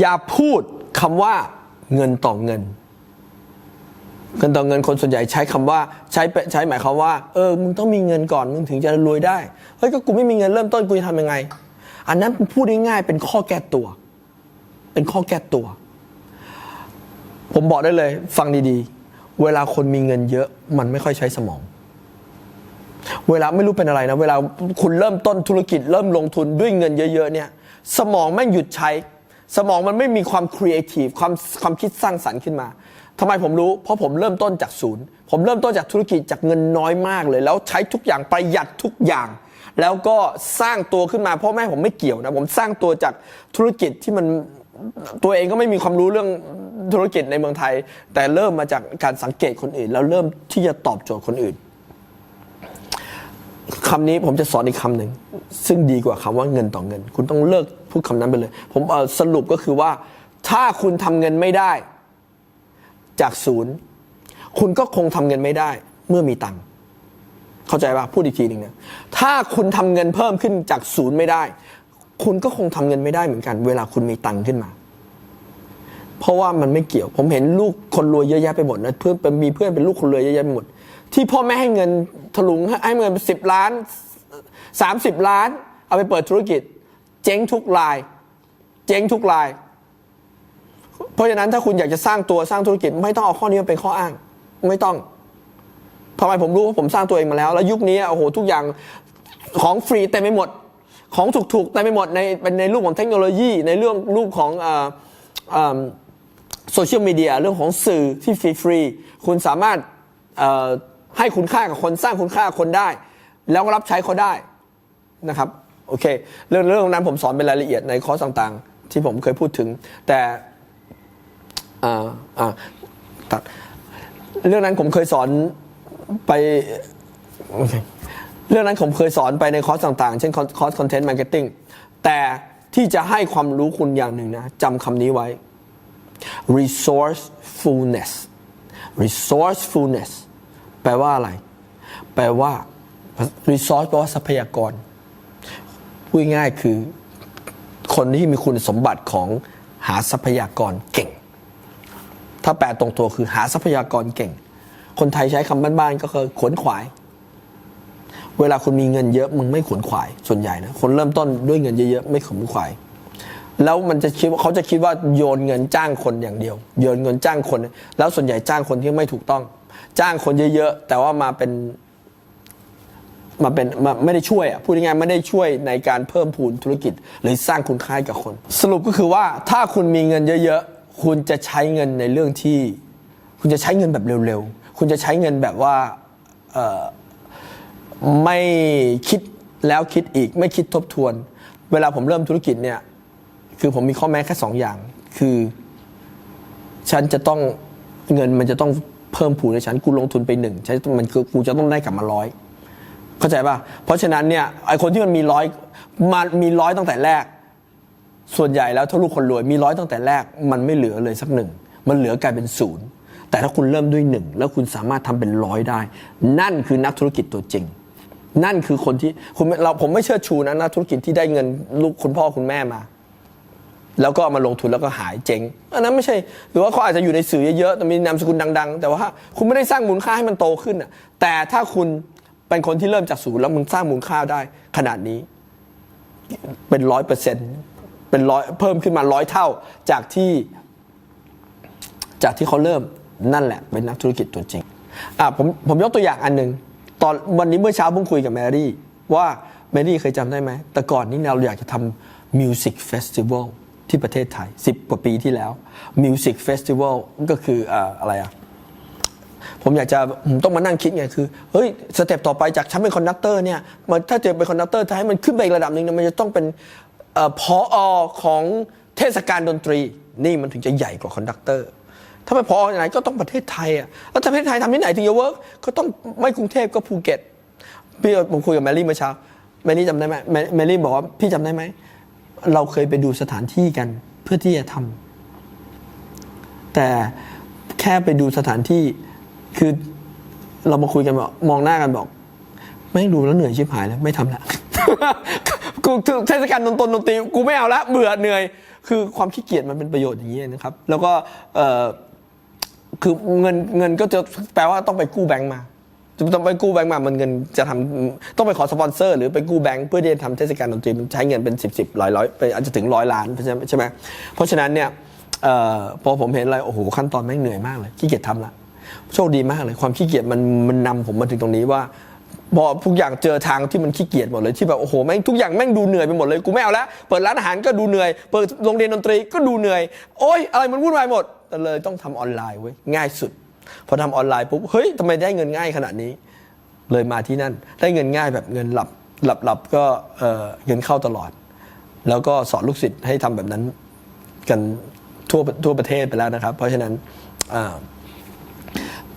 อย่าพูดคำว่าเงินต่อเงิน เงินต่อเงินคนส่วนใหญ่ใช้คำว่าใช้เป็นใช้หมายความว่าเออมึงต้องมีเงินก่อนมึงถึงจะรวยได้เฮ้ยก็กูไม่มีเงินเริ่มต้นกูจะทำยังไง อันนั้นพูดง่ายๆเป็นข้อแก้ตัว เป็นข้อแก้ตัว ผมบอกได้เลย ฟังดีๆ เวลาคนมีเงินเยอะมันไม่ค่อยใช้สมองเวลาไม่รู้เป็นอะไรนะ เวลาคุณเริ่มต้นธุรกิจเริ่มลงทุนด้วยเงินเยอะ ๆ เนี่ย สมองแม่งหยุดใช้ สมองมันไม่มีความครีเอทีฟความความคิดสร้างสรรค์ขึ้นมาทำไมผมรู้ เพราะผมเริ่มต้นจากศูนย์ ผมเริ่มต้นจากธุรกิจจากเงินน้อยมากเลย แล้วใช้ทุกอย่างประหยัดทุกอย่าง แล้วก็สร้างตัวขึ้นมาพ่อแม่ผมไม่เกี่ยวนะผมสร้างตัวจากธุรกิจที่มันตัวเองก็ไม่มีความรู้เรื่องธุรกิจในเมืองไทย แต่เริ่มมาจากการสังเกตคนอื่น แล้วเริ่มที่จะตอบโจทย์คนอื่นคำนี้ผมจะสอนอีกคำหนึ่งซึ่งดีกว่าคำว่าเงินต่อเงิน คุณต้องเลิก พูดคำนั้นไปเลย ผมเอ่อสรุปก็คือว่า ถ้าคุณทำเงินไม่ได้ จากศูนย์ คุณก็คงทำเงินไม่ได้ เมื่อมีตังค์เข้าใจป่ะพูดอีกทีหนึ่งนะถ้าคุณทำเงินเพิ่มขึ้นจากศูนย์ไม่ได้ คุณก็คงทำเงินไม่ได้เหมือนกัน เวลาคุณมีตังค์ขึ้นมา เพราะว่ามันไม่เกี่ยว ผมเห็นลูกคนรวยเยอะแยะไปหมดนะเพื่อนเป็นมีเพื่อนเป็นลูกคนรวยเยอะแยะไปหมด ที่พ่อแม่ให้เงินถลุงให้เงินสิบล้านสามสิบล้าน เอาไปเปิดธุรกิจ เจ๊งทุกราย เจ๊งทุกราย เพราะฉะนั้นถ้าคุณอยากจะสร้างตัวสร้างธุรกิจ ไม่ต้องเอาข้อนี้มาเป็นข้ออ้าง ไม่ต้องทำไมผมรู้ว่าผมสร้างตัวเองมาแล้ว แล้วยุคนี้โอ้โหทุกอย่างของฟรีเต็มไปหมด ของถูกๆเต็มไปหมดในเป็นในรูปของเทคโนโลยี ในเรื่องรูปของโซเชียลมีเดียเรื่องของสื่อที่ฟรีๆคุณสามารถให้คุณค่ากับคนสร้างคุณค่าคนได้ แล้วก็รับใช้เขาได้นะครับ โอเค เรื่องเรื่องนั้นผมสอนเป็นรายละเอียดในคอร์สต่างๆ ที่ผมเคยพูดถึง แต่อ่าอ่าตัดเรื่องนั้นผมเคยสอนไปโอเคเรื่องนั้นผมเคยสอนไปในคอร์สต่างๆ เช่นคอร์สคอนเทนต์มาร์เก็ตติ้งแต่ที่จะให้ความรู้คุณอย่างหนึ่งนะจำคำนี้ไว้ resourcefulness resourcefulness แปลว่าอะไร แปลว่า resource แปลว่าทรัพยากร พูดง่ายคือคนที่มีคุณสมบัติของหาทรัพยากรเก่ง ถ้าแปลตรงตัวคือหาทรัพยากรเก่ง คนไทยใช้คำบ้านๆก็คือขวนขวาย เวลาคุณมีเงินเยอะมึงไม่ขวนขวาย ส่วนใหญ่นะคนเริ่มต้นด้วยเงินเยอะๆไม่ขวนขวาย แล้วมันจะคิดว่าเขาจะคิดว่าโยนเงินจ้างคนอย่างเดียว โยนเงินจ้างคน แล้วส่วนใหญ่จ้างคนที่ไม่ถูกต้อง จ้างคนเยอะๆแต่ว่ามาเป็น มาเป็นมาไม่ได้ช่วยอะพูดง่ายๆไม่ได้ช่วยในการเพิ่มพูนธุรกิจ หรือสร้างคุณค่าให้กับคน สรุปก็คือว่าถ้าคุณมีเงินเยอะๆ คุณจะใช้เงินในเรื่องที่ คุณจะใช้เงินแบบเร็วๆ คุณจะใช้เงินแบบว่าไม่คิดแล้วคิดอีก ไม่คิดทบทวน เวลาผมเริ่มธุรกิจเนี่ยคือผมมีข้อแม้แค่สองอย่าง คือ ฉันจะต้องเงินมันจะต้องเพิ่มพูนในฉันกูลงทุนไปหนึ่งฉันมันคือกูจะต้องได้กลับมาร้อย เข้าใจป่ะ เพราะฉะนั้นเนี่ยไอคนที่มันมีร้อยมามีร้อยตั้งแต่แรก ส่วนใหญ่แล้วถ้าลูกคนรวยมีร้อยตั้งแต่แรก มันไม่เหลือเลยสักหนึ่งมันเหลือกลายเป็นศูนย์แต่ถ้าคุณเริ่มด้วยหนึ่งแล้วคุณสามารถทำเป็นร้อยได้ นั่นคือนักธุรกิจตัวจริง นั่นคือคนที่คุณเราผมไม่เชื่อชูนะนักธุรกิจที่ได้เงินลูกคุณพ่อคุณแม่มา แล้วก็มาลงทุนแล้วก็หายเจ๊งอันนั้นไม่ใช่ หรือว่าเขาอาจจะอยู่ในสื่อเยอะๆแต่มีนามสกุลดัง ๆ แต่ว่าคุณไม่ได้สร้างมูลค่าให้มันโตขึ้นอะแต่ถ้าคุณ เป็นคนที่เริ่มจากศูนย์แล้วมึงสร้างมูลค่าได้ขนาดนี้ เป็นร้อยเปอร์เซ็นต์เป็นร้อยเพิ่มขึ้นมาร้อยเท่าจากที่ จากที่เขาเริ่มนั่นแหละ เป็นนักธุรกิจตัวจริงอะผมผมยกตัวอย่างอันหนึ่งตอนวันนี้เมื่อเช้าเพิ่งคุยกับแมรี่ ว่าแมรี่เคยจำได้ไหม แต่ก่อนนี้เราอยากจะทำมิวสิกเฟสติวัลที่ประเทศไทย 10 กว่าปีที่แล้วมิวสิกเฟสติวัลก็คืออ่าอะไรอะ ผมอยากจะผมต้องมานั่งคิดไงคือเฮ้ยสเต็ปต่อไปจากฉันเป็นคอนดักเตอร์เนี่ยมันถ้าเจอเป็นคอนดักเตอร์ถ้าให้มันขึ้นไปอีกระดับหนึ่งมันจะต้องเป็นพออของเทศกาลดนตรี นี่มันถึงจะใหญ่กว่าคอนดักเตอร์ถ้าไม่พอไหนก็ต้องประเทศไทยอะแล้วประเทศไทยทำที่ไหนถึงจะเวิร์กก็ต้องไม่กรุงเทพก็ภูเก็ตพี่ผมคุยกับแมรี่เมื่อเช้าแมรี่จำได้ไหมแมแมรี่บอกว่าพี่จำได้ไหมเราเคยไปดูสถานที่กันเพื่อที่จะทำแต่แค่ไปดูสถานที่ คือเรามาคุยกันบอกมองหน้ากันบอกไม่ดูแล้วเหนื่อยชิบหายแล้วไม่ทำละ กูเทศกาลดนตรีดนตรีกูไม่เอาละเบื่อเหนื่อย คือความขี้เกียจมันเป็นประโยชน์อย่างนี้นะครับ แล้วก็เออคือเงินเงินก็จะแปลว่าต้องไปกู้แบงก์มาจะต้องไปกู้แบงก์มามันเงินจะทำต้องไปขอสปอนเซอร์หรือไปกู้แบงก์เพื่อที่จะทำเทศกาลดนตรีมันใช้เงินเป็นสิบสิบร้อยร้อยไปอาจจะถึงร้อยล้านใช่ไหมเพราะฉะนั้นเนี่ยพอผมเห็นอะไรโอ้โหขั้นตอนแม่งเหนื่อยมากเลยขี้เกียจทำละ โชคดีมากเลยความขี้เกียจมันมันนำผมมาถึงตรงนี้ว่าพอทุกอย่างเจอทางที่มันขี้เกียจหมดเลยที่แบบโอ้โหแม่งทุกอย่างแม่งดูเหนื่อยไปหมดเลยกูไม่เอาแล้วเปิดร้านอาหารก็ดูเหนื่อย เปิดโรงเรียนดนตรีก็ดูเหนื่อย โอ๊ยอะไรมันวุ่นวายหมดแต่เลยต้องทำออนไลน์เว้ยง่ายสุด พอทำออนไลน์ปุ๊บเฮ้ยทำไมได้เงินง่ายขนาดนี้ เลยมาที่นั่น ได้เงินง่ายแบบเงินหลับหลับหลับก็เออเงินเข้าตลอด แล้วก็สอนลูกศิษย์ให้ทำแบบนั้นกันทั่วทั่วประเทศไปแล้วนะครับ เพราะฉะนั้นอ่า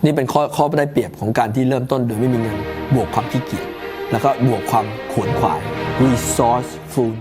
นี่เป็นข้อข้อได้เปรียบของการที่เริ่มต้นโดยไม่มีเงิน บวกความขี้เกียจแล้วก็บวกความขวนขวาย resourcefulness